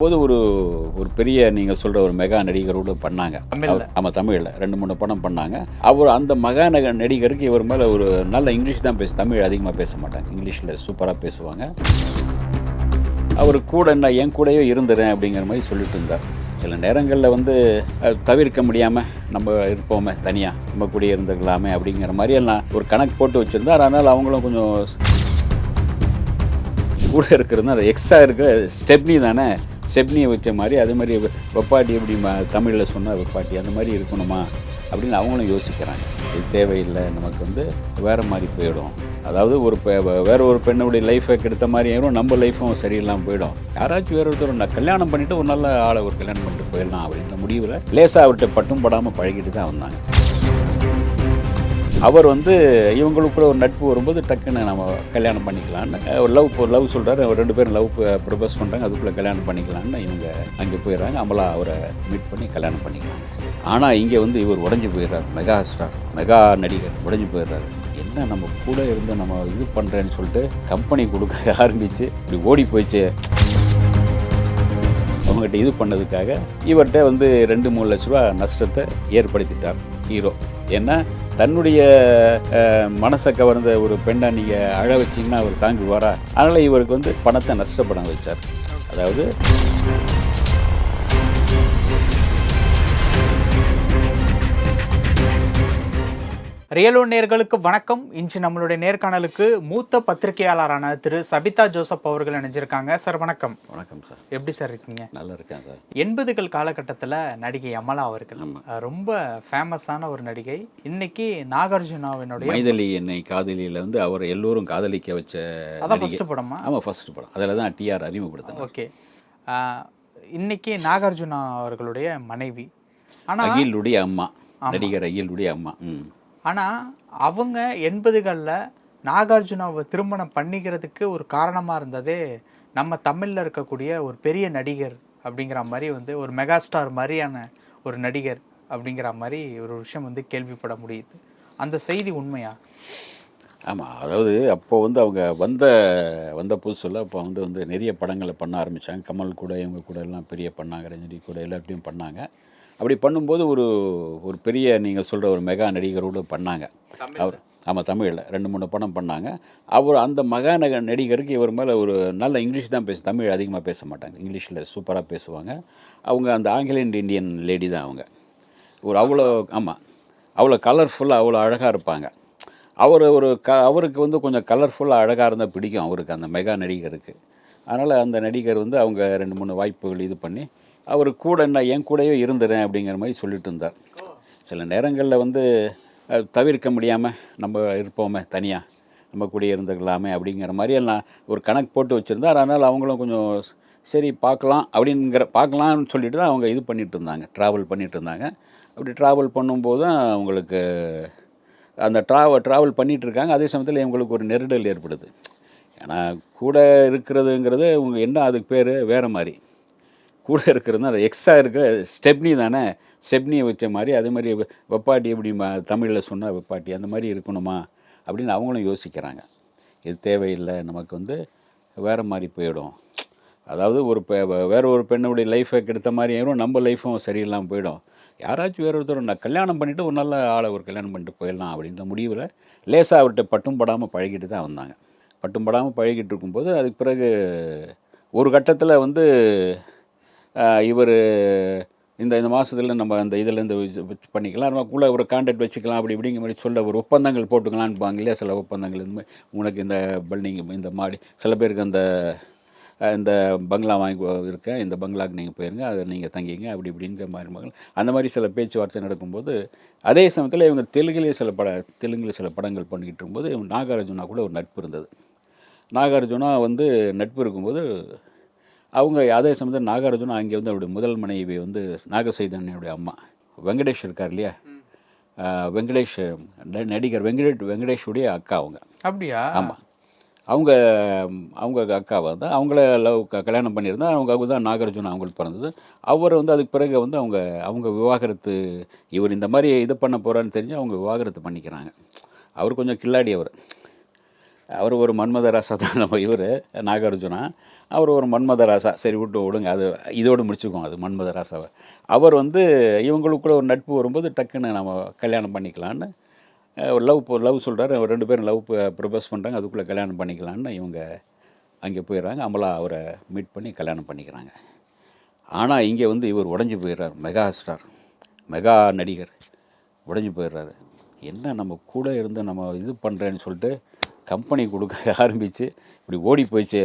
போது ஒரு ஒரு பெரிய நீங்கள் சொல்கிற ஒரு மெகா நடிகரோடு பண்ணாங்க. தமிழ்ல. அவர்- ஆமா தமிழில். ரெண்டு மூணு படம் பண்ணாங்க. அவர் அந்த மகா நக நடிகருக்கு இவர் மேலே ஒரு நல்ல இங்கிலீஷ் தான் பேச தமிழ் அதிகமாக பேச மாட்டாங்க. இங்கிலீஷில் சூப்பராக பேசுவாங்க. அவர் கூட நான் என் கூடயே இருந்துறேன் அப்படிங்கிற மாதிரி சொல்லிட்டு இருந்தார். சில நேரங்களில் வந்து தவிர்க்க முடியாமல் நம்ம இருப்போமே தனியாக நம்ம கூடயே இருந்துக்கலாமே அப்படிங்கிற மாதிரி எல்லாம் ஒரு கணக்கு போட்டு வச்சுருந்தார். அதனால் அவங்களும் கொஞ்சம் கூட இருக்கிறது எக்ஸ்ட்ரா இருக்கிற ஸ்டெப்னி தானே செப்னியை வச்ச மாதிரி அது மாதிரி வெப்பாட்டி எப்படி தமிழில் சொன்னால் வெப்பாட்டி அந்த மாதிரி இருக்கணுமா அப்படின்னு அவங்களும் யோசிக்கிறாங்க. இது தேவையில்லை நமக்கு வந்து வேறு மாதிரி போயிடும். அதாவது ஒரு பெ- வேற ஒரு பெண்ணுடைய லைஃபை கெடுத்த மாதிரி ஆயிரும் நம்ம லைஃப்பும் சரியில்லாமல் போயிடும். யாராச்சும் வேற ஒருத்தர் நான் கல்யாணம் பண்ணிவிட்டு ஒரு நல்ல ஆளை ஒரு கல்யாணம் பண்ணிட்டு போயிடலாம் அப்படின்ற முடிவில் லேசாக அவர்கிட்ட பட்டும் படாமல் பழகிட்டு தான் வந்தாங்க. அவர் வந்து இவங்களுக்குள்ள ஒரு நட்பு வரும்போது டக்குன்னு நம்ம கல்யாணம் பண்ணிக்கலான்னு ஒரு லவ் ஒரு லவ் சொல்கிறாரு ரெண்டு பேரும் லவ் ப்ரொபோஸ் பண்ணுறாங்க அதுக்குள்ளே கல்யாணம் பண்ணிக்கலான்னு இவங்க அங்கே போயிடுறாங்க. அமலா அவரை மீட் பண்ணி கல்யாணம் பண்ணிக்கிறாங்க. ஆனால் இங்கே வந்து இவர் உடஞ்சி போயிடுறார். மெகா ஸ்டார் மெகா நடிகர் உடஞ்சி போயிடுறாரு. என்ன நம்ம கூட இருந்து நம்ம இது பண்ணுறேன்னு சொல்லிட்டு கம்பெனி கொடுக்க ஆரம்பித்து இப்படி ஓடி போயிடுச்சு. அவங்ககிட்ட இது பண்ணதுக்காக இவர்கிட்ட வந்து ரெண்டு மூணு லட்ச ரூபா நஷ்டத்தை ஏற்படுத்திட்டார் ஹீரோ ஏன்னா தன்னுடைய மனசை கவர்ந்த ஒரு பெண்ணை நீங்கள் அழ வச்சிங்கன்னா அவர் தாங்குவாரா? அதனால் இவருக்கு வந்து பணத்தை நஷ்டப்பட வச்சார். அதாவது ரியலோ நேர்களுக்கு வணக்கம். இன்று நம்மளுடைய நேர்காணலுக்கு மூத்த பத்திரிகையாளரான திரு சபிதா ஜோசப் அவர்கள் இணைஞ்சிருக்காங்க. சார் வணக்கம். வணக்கம் சார். எப்படி சார் இருக்கீங்க? நல்லா இருக்கேன் சார். எண்பதுகள் காலகட்டத்தில் நடிகை அமலா அவர்கள். ரொம்ப ஃபேமஸான ஒரு நடிகை. இன்னைக்கு நாகார்ஜுனாவினுடைய மைதலி என்னை காதலியில் வந்து அவர் எல்லோரும் காதலிக்க வச்ச அதான் ஃபர்ஸ்ட் படமா? ஆமாம் ஃபர்ஸ்ட் படம். அதில் தான் டிஆர் அறிமுகப்படுத்தினார் ஓகே. இன்னைக்கு நாகார்ஜுனா அவர்களுடைய மனைவி. ஆனா அகிலுடைய அம்மா. நடிகர் அகிலுடைய அம்மா. ம். ஆனால் அவங்க எண்பதுகளில் நாகார்ஜுனாவை திருமணம் பண்ணிக்கிறதுக்கு ஒரு காரணமாக இருந்ததே நம்ம தமிழில் இருக்கக்கூடிய ஒரு பெரிய நடிகர் அப்படிங்கிற மாதிரி வந்து ஒரு மெகாஸ்டார் மாதிரியான ஒரு நடிகர் அப்படிங்கிற மாதிரி ஒரு விஷயம் வந்து கேள்விப்பட முடியுது. அந்த செய்தி உண்மையா? ஆமாம் அதாவது அப்போ வந்து அவங்க வந்த வந்த புதுசில் அப்போ வந்து வந்து நிறைய படங்களை பண்ண ஆரம்பித்தாங்க கமல் கூட இவங்க கூட எல்லாம் பெரிய பண்ணாங்க ரஜினி கூட எல்லாத்தையும் பண்ணாங்க. அப்படி பண்ணும்போது ஒரு ஒரு பெரிய நீங்கள் சொல்கிற ஒரு மெகா நடிகரோடு பண்ணாங்க. அவர் ஆமாம் தமிழில். ரெண்டு மூணு படம் பண்ணாங்க. அவர் அந்த மகா நக நடிகருக்கு இவர் மேலே ஒரு நல்ல இங்கிலீஷ் தான் பேச தமிழ் அதிகமாக பேச மாட்டாங்க. இங்கிலீஷில் சூப்பராக பேசுவாங்க. அவங்க அந்த ஆங்கில இந்தியன் லேடி தான் அவங்க. ஒரு அவ்வளோ ஆமாம் அவ்வளோ கலர்ஃபுல்லாக அவ்வளோ அழகாக இருப்பாங்க. அவர் ஒரு க அவருக்கு வந்து கொஞ்சம் கலர்ஃபுல்லாக அழகாக இருந்தால் பிடிக்கும் அவருக்கு அந்த மெகா நடிகருக்கு. அதனால் அந்த நடிகர் வந்து அவங்க ரெண்டு மூணு வாய்ப்புகள் இது பண்ணி அவர் கூட நான் என் கூடயே இருந்துறேன் அப்படிங்கிற மாதிரி சொல்லிட்டு இருந்தார். சில நேரங்களில் வந்து தவிர்க்க முடியாமல் நம்ம இருப்போமே தனியாக நம்ம கூடயே இருந்துக்கலாமே அப்படிங்கிற மாதிரி எல்லாம் ஒரு கணக்கு போட்டு வச்சுருந்தார். அதனால் அவங்களும் கொஞ்சம் சரி பார்க்கலாம் அப்படிங்கிற பார்க்கலாம்னு சொல்லிட்டு தான் அவங்க இது பண்ணிட்டு இருந்தாங்க. ட்ராவல் பண்ணிட்டு இருந்தாங்க. அப்படி ட்ராவல் பண்ணும்போது தான் அவங்களுக்கு அந்த ட்ராவல் ட்ராவல் பண்ணிகிட்ருக்காங்க அதே சமயத்தில் இவங்களுக்கு ஒரு நெருடல் ஏற்படுது. ஏன்னா கூட இருக்கிறதுங்கிறது உங்க என்ன அதுக்கு பேர் வேறு மாதிரி. கூட இருக்கிறது எக்ஸ்ட்ரா இருக்கிற ஸ்டெப்னி தானே? ஸ்டெப்னியை வச்ச மாதிரி அதே மாதிரி வெப்பாட்டி எப்படி தமிழில் சொன்னால் வெப்பாட்டி அந்த மாதிரி இருக்கணுமா? அப்படின்னு அவங்களும் யோசிக்கிறாங்க. இது தேவையில்லை நமக்கு வந்து வேறு மாதிரி போயிடும். அதாவது ஒரு பெ வேற ஒரு பெண்ணுடைய லைஃபை கெடுத்த மாதிரி ஆயிரும் நம்ம லைஃப்பும் சரியில்லாமல் போயிடும். யாராச்சும் வேற ஒருத்தர் நான் கல்யாணம் பண்ணிவிட்டு ஒரு நல்ல ஆளை ஒரு கல்யாணம் பண்ணிட்டு போயிடலாம் அப்படின்ற முடிவில் லேசாக அவர்கிட்ட பட்டும் படாமல் பழகிட்டு தான் வந்தாங்க. பட்டும் படாமல் பழகிட்டு இருக்கும்போது அதுக்கு பிறகு ஒரு கட்டத்தில் வந்து இவர் இந்த இந்த மாதத்தில் நம்ம அந்த இதிலேருந்து வச்சு பண்ணிக்கலாம். நம்ம கூட ஒரு கான்டாக்ட் வச்சுக்கலாம் அப்படி இப்படிங்கிற மாதிரி சொல்ல ஒரு ஒப்பந்தங்கள் போட்டுக்கலான்பாங்க இல்லையா சில ஒப்பந்தங்கள் இந்த உனக்கு இந்த பில்டிங் இந்த மாடி சில பேருக்கு அந்த இந்த பங்களா வாங்கி இருக்கேன் இந்த பங்களாக்கு நீங்கள் போயிருங்க அதை நீங்கள் தங்கிங்க அப்படி இப்படிங்கிற மாதிரி மகள் அந்த மாதிரி சில பேச்சுவார்த்தை நடக்கும்போது அதே சமயத்தில் இவங்க தெலுங்குலேயே சில பட தெலுங்குல சில படங்கள் பண்ணிக்கிட்டு இருக்கும்போது நாகார்ஜுனா கூட ஒரு நட்பு இருந்தது. நாகார்ஜுனா வந்து நட்பு இருக்கும்போது அவங்க அதே சமயத்தில் நாகார்ஜுனா அங்கே வந்து அவருடைய முதல் மனைவி வந்து நாகசைதன்யோடைய அம்மா. வெங்கடேஷ் இருக்கார் இல்லையா? வெங்கடேஷ் நடிகர் வெங்கடேஷ் வெங்கடேஷுடைய அக்கா அவங்க. அப்படியா? ஆமாம் அவங்க அவங்க அக்கா வந்து அவங்கள லவ் கல்யாணம் பண்ணியிருந்தா அவங்க தான் நாகார்ஜுனா அவங்களுக்கு பிறந்தது. அவர் வந்து அதுக்கு பிறகு வந்து அவங்க அவங்க விவாகரத்து இவர் இந்த மாதிரி இது பண்ண போகிறான்னு தெரிஞ்சு அவங்க விவாகரத்து பண்ணிக்கிறாங்க. அவர் கொஞ்சம் கில்லாடி அவர். அவர் ஒரு மன்மதராசா தான் நம்ம இவர் நாகார்ஜுனா. அவர் ஒரு மன்மதராசா சரி விட்டு விடுங்க. அது இதோடு முடிச்சுக்குவோம் அது மன்மதராசாவை அவர் வந்து இவங்களுக்குள்ள ஒரு நட்பு வரும்போது டக்குன்னு நம்ம கல்யாணம் பண்ணிக்கலான்னு ஒரு லவ் லவ் சொல்கிறாரு ரெண்டு பேரும் லவ் ப்ரப்போஸ் பண்ணுறாங்க அதுக்குள்ளே கல்யாணம் பண்ணிக்கலான்னு இவங்க அங்கே போயிடுறாங்க. அமலா அவரை மீட் பண்ணி கல்யாணம் பண்ணிக்கிறாங்க. ஆனால் இங்கே வந்து இவர் உடஞ்சி போயிடுறார். மெகா ஸ்டார் மெகா நடிகர். உடஞ்சி போயிடுறாரு. என்ன நம்ம கூட இருந்து நம்ம இது பண்ணுறேன்னு சொல்லிட்டு கம்பெனி கொடுக்க ஆரம்பித்து இப்படி ஓடி போயிடுச்சு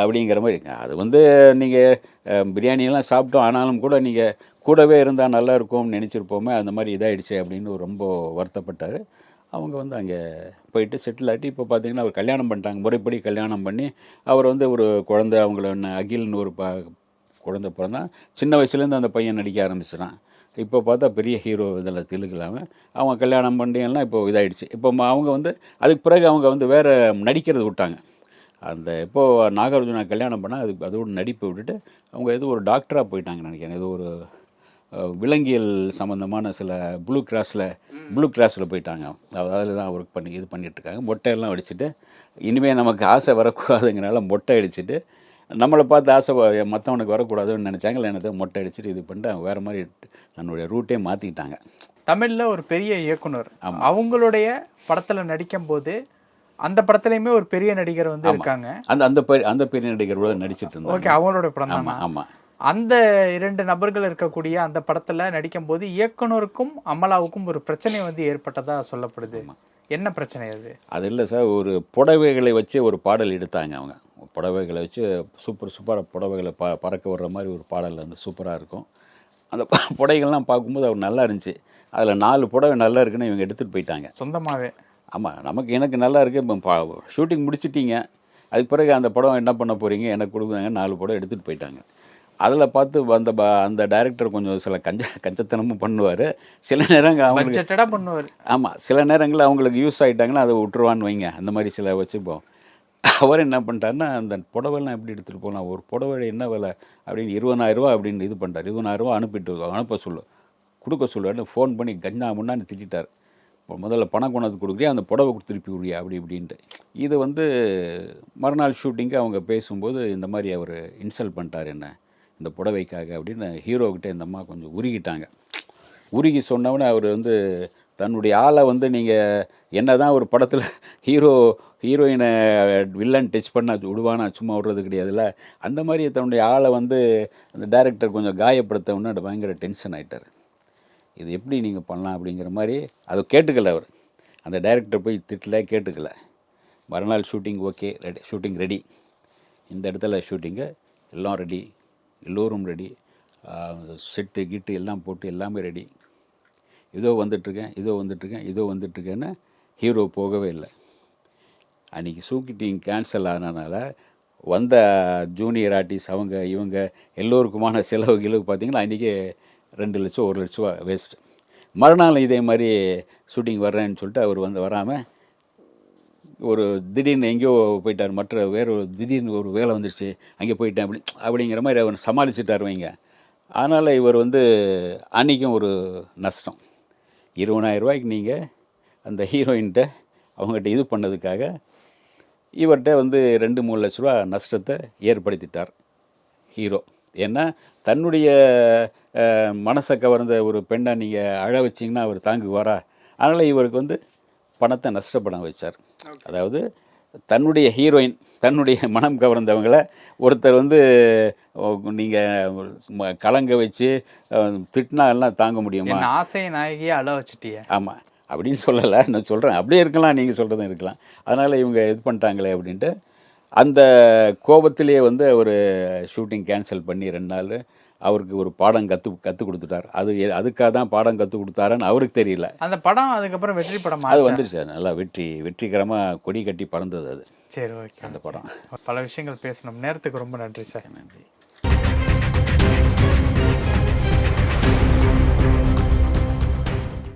அப்படிங்கிற மாதிரி அது வந்து நீங்கள் பிரியாணியெல்லாம் சாப்பிட்டோம் ஆனாலும் கூட நீங்கள் கூடவே இருந்தால் நல்லா இருக்கும்னு நினச்சிருப்போமே அந்த மாதிரி இதாகிடுச்சு அப்படின்னு ரொம்ப வருத்தப்பட்டார். அவங்க வந்து அங்கே போயிட்டு செட்டில் ஆகிட்டு இப்போ பார்த்தீங்கன்னா அவர் கல்யாணம் பண்ணிட்டாங்க. முறைப்படி கல்யாணம் பண்ணி அவர் வந்து ஒரு குழந்தை அவங்கள என்ன அகில்னு ஒரு ப குழந்தை பிறந்தான். சின்ன வயசுலேருந்து அந்த பையன் நடிக்க ஆரம்பிச்சிட்டான் இப்போ பார்த்தா பெரிய ஹீரோ இதில் தெலுங்குலாமல் அவங்க கல்யாணம் பண்ணி எல்லாம் இப்போ இதாயிடுச்சு. இப்போ அவங்க வந்து அதுக்கு பிறகு அவங்க வந்து வேறு நடிக்கிறது விட்டாங்க. அந்த இப்போ நாகார்ஜுனா கல்யாணம் பண்ணால் அதுக்கு அதோட நடிப்பை விட்டுட்டு அவங்க ஏதோ ஒரு டாக்டராக போயிட்டாங்க நினைக்கிறேன். ஏதோ ஒரு விலங்கியல் சம்மந்தமான சில ப்ளூ கிராஸில் ப்ளூ கிராஸில் போயிட்டாங்க. அதில் தான் ஒர்க் பண்ணி இது பண்ணிட்டு இருக்காங்க. மொட்டையெல்லாம் அடிச்சுட்டு இனிமேல் நமக்கு ஆசை வரக்கூடாதுங்கிறனால மொட்டை அடிச்சுட்டு நம்மளை பார்த்து ஆசை மற்றவனுக்கு வரக்கூடாதுன்னு நினச்சாங்க என்னத்தை மொட்டை அடிச்சுட்டு இது பண்ணிட்டு அவங்க வேறு மாதிரி தன்னுடைய ரூட்டே மாற்றிக்கிட்டாங்க தமிழ்ல ஒரு பெரிய இயக்குனர் அவங்களுடைய படத்துல நடிக்கும் போது அந்த படத்துலயுமே ஒரு பெரிய நடிகர் வந்து இருக்காங்க. அந்த அந்த அந்த பெரிய நடிகரோட நடிச்சிட்டு இருந்தாங்க. ஓகே அவங்களோட படம் தானா? ஆமாம் ஆமாம் அந்த இரண்டு நபர்கள் இருக்கக்கூடிய அந்த படத்துல நடிக்கும் போது இயக்குனருக்கும் அமலாவுக்கும் ஒரு பிரச்சனை வந்து ஏற்பட்டதா சொல்லப்படுது. என்ன பிரச்சனை அது? அது இல்லை சார் ஒரு புடவைகளை வச்சு ஒரு பாடல் எடுத்தாங்க அவங்க. புடவைகளை வச்சு சூப்பர் சூப்பராக புடவைகளை ப பறக்க விடுற மாதிரி ஒரு பாடல் வந்து சூப்பராக இருக்கும். அந்த புடவைகள்லாம் பார்க்கும்போது அவர் நல்லா இருந்துச்சு. அதில் நாலு புடவை நல்லா இருக்குன்னு இவங்க எடுத்துகிட்டு போயிட்டாங்க. சொந்தமாவே. ஆமாம் நமக்கு எனக்கு நல்லா இருக்குது இப்போ ஷூட்டிங் முடிச்சிட்டீங்க. அதுக்கு பிறகு அந்த படம் என்ன பண்ண போகிறீங்க எனக்கு கொடுக்குறாங்க. நாலு படம் எடுத்துகிட்டு போயிட்டாங்க. அதில் பார்த்து அந்த ப அந்த டைரக்டர் கொஞ்சம் சில கஞ்ச கஞ்சத்தனமும் பண்ணுவார். சில நேரங்கள் பட்ஜெட்டடா பண்ணுவார். ஆமாம் சில நேரங்களில் அவங்களுக்கு யூஸ் ஆகிட்டாங்கன்னா அதை விட்டுருவான்னு வைங்க. அந்த மாதிரி சில வச்சுப்போம். அவர் என்ன பண்ணிட்டாருன்னா அந்த புடவைலாம் எப்படி எடுத்துகிட்டு போகலாம்? ஒரு புடவை என்ன விலை? அப்படின்னு இருபதாயிரரூவா அப்படின்னு இது பண்ணிட்டார். இருபதாயிரரூவா அனுப்பிட்டு அனுப்ப சொல்லு. கொடுக்க சொல்லுவாரு ஃபோன் பண்ணி கஞ்சா முன்னான்னு திட்டார் முதல்ல பணம் கொண்டாந்து கொடுக்குறியா? அந்த புடவை கொடுத்து திருப்பி விடியா அப்படி இப்படின்ட்டு. இது வந்து மறுநாள் ஷூட்டிங்கு அவங்க பேசும்போது இந்த மாதிரி அவர் இன்சல்ட் பண்ணிட்டார் என்ன? இந்த புடவைக்காக அப்படின்னு ஹீரோக்கிட்ட இந்த அம்மா கொஞ்சம் உருகிட்டாங்க. உருகி சொன்னவொடனே அவர் வந்து தன்னுடைய ஆளை வந்து நீங்கள் என்ன தான் ஒரு படத்தில் ஹீரோ ஹீரோயினை வில்லன் டச் பண்ண விடுவானா சும்மா விடுறது கிடையாதுல்ல? அந்த மாதிரி தன்னுடைய ஆளை வந்து அந்த டேரக்டர் கொஞ்சம் காயப்படுத்தவுன்னு அது பயங்கர டென்ஷன் ஆகிட்டார் இது எப்படி நீங்கள் பண்ணலாம் அப்படிங்கிற மாதிரி அதை கேட்டுக்கல அவர். அந்த டைரக்டர் போய் திட்டல கேட்டுக்கல. மறுநாள் shooting okay ready shooting ready இந்த இடத்துல ஷூட்டிங்கு எல்லாம் ரெடி எல்லோரும் ரெடி செட்டு கிட்டு எல்லாம் போட்டு எல்லாமே ரெடி இதோ வந்துட்டுருக்கேன் இதோ வந்துட்டுருக்கேன் இதோ வந்துட்டுருக்கேன்னு ஹீரோ போகவே இல்லை. அன்றைக்கி ஷூட்டிங் கேன்சல் ஆனதுனால வந்த ஜூனியர் ஆர்டிஸ்ட் அவங்க இவங்க எல்லோருக்குமான செலவு கிழவு பார்த்திங்கன்னா அன்றைக்கி ரெண்டு லட்சம் ஒரு லட்ச ரூபா வேஸ்ட் மறுநாள் இதே மாதிரி ஷூட்டிங் வர்றேன்னு சொல்லிட்டு அவர் வந்து வராமல் ஒரு திடீர்னு எங்கேயோ போயிட்டார் மற்ற வேறு ஒரு திடீர்னு ஒரு வேலை வந்துடுச்சு அங்கே போயிட்டேன் அப்படி அப்படிங்கிற மாதிரி அவர் சமாளிச்சுட்டார் வைங்க. அதனால் இவர் வந்து அன்றைக்கும் ஒரு நஷ்டம். இருபதாயிரம் ரூபாய்க்கு நீங்கள் அந்த ஹீரோயின்கிட்ட அவங்ககிட்ட இது பண்ணதுக்காக இவர்கிட்ட வந்து ரெண்டு மூணு லட்ச ரூபா நஷ்டத்தை ஏற்படுத்திட்டார் ஹீரோ. ஏன்னா தன்னுடைய மனசை கவர்ந்த ஒரு பெண்ணை நீங்கள் அழ வச்சிங்கன்னா அவர் தாங்குவாரா? அதனால் இவருக்கு வந்து பணத்தை நஷ்டப்பட வச்சார். அதாவது தன்னுடைய ஹீரோயின் தன்னுடைய மனம் கவர்ந்தவங்களை ஒருத்தர் வந்து நீங்கள் கலங்க வச்சு திட்டினா எல்லாம் தாங்க முடியுமா? ஆசை நாயகியை அழ வச்சுட்டிய. ஆமாம் அப்படின்னு சொல்லலை. நான் சொல்கிறேன் அப்படியே இருக்கலாம். நீங்கள் சொல்கிறதும் இருக்கலாம். அதனால் இவங்க இது பண்ணிட்டாங்களே அப்படின்ட்டு அந்த கோபத்திலேயே வந்து அவர் ஷூட்டிங் கேன்சல் பண்ணி ரெண்டு நாள் அவருக்கு ஒரு பாடம் கற்று கற்றுக் கொடுத்துட்டார். அது அதுக்காக தான் பாடம் கற்றுக் கொடுத்தாரான்னு அவருக்கு தெரியல. அந்த படம் அதுக்கப்புறம் வெற்றி படம் அது வந்துருச்சு. நல்லா வெற்றி வெற்றிகரமாக கொடி கட்டி பறந்தது அது. சரி ஓகே. அந்த படம். பல விஷயங்கள் பேசணும். நேரத்துக்கு ரொம்ப நன்றி சார். நன்றி.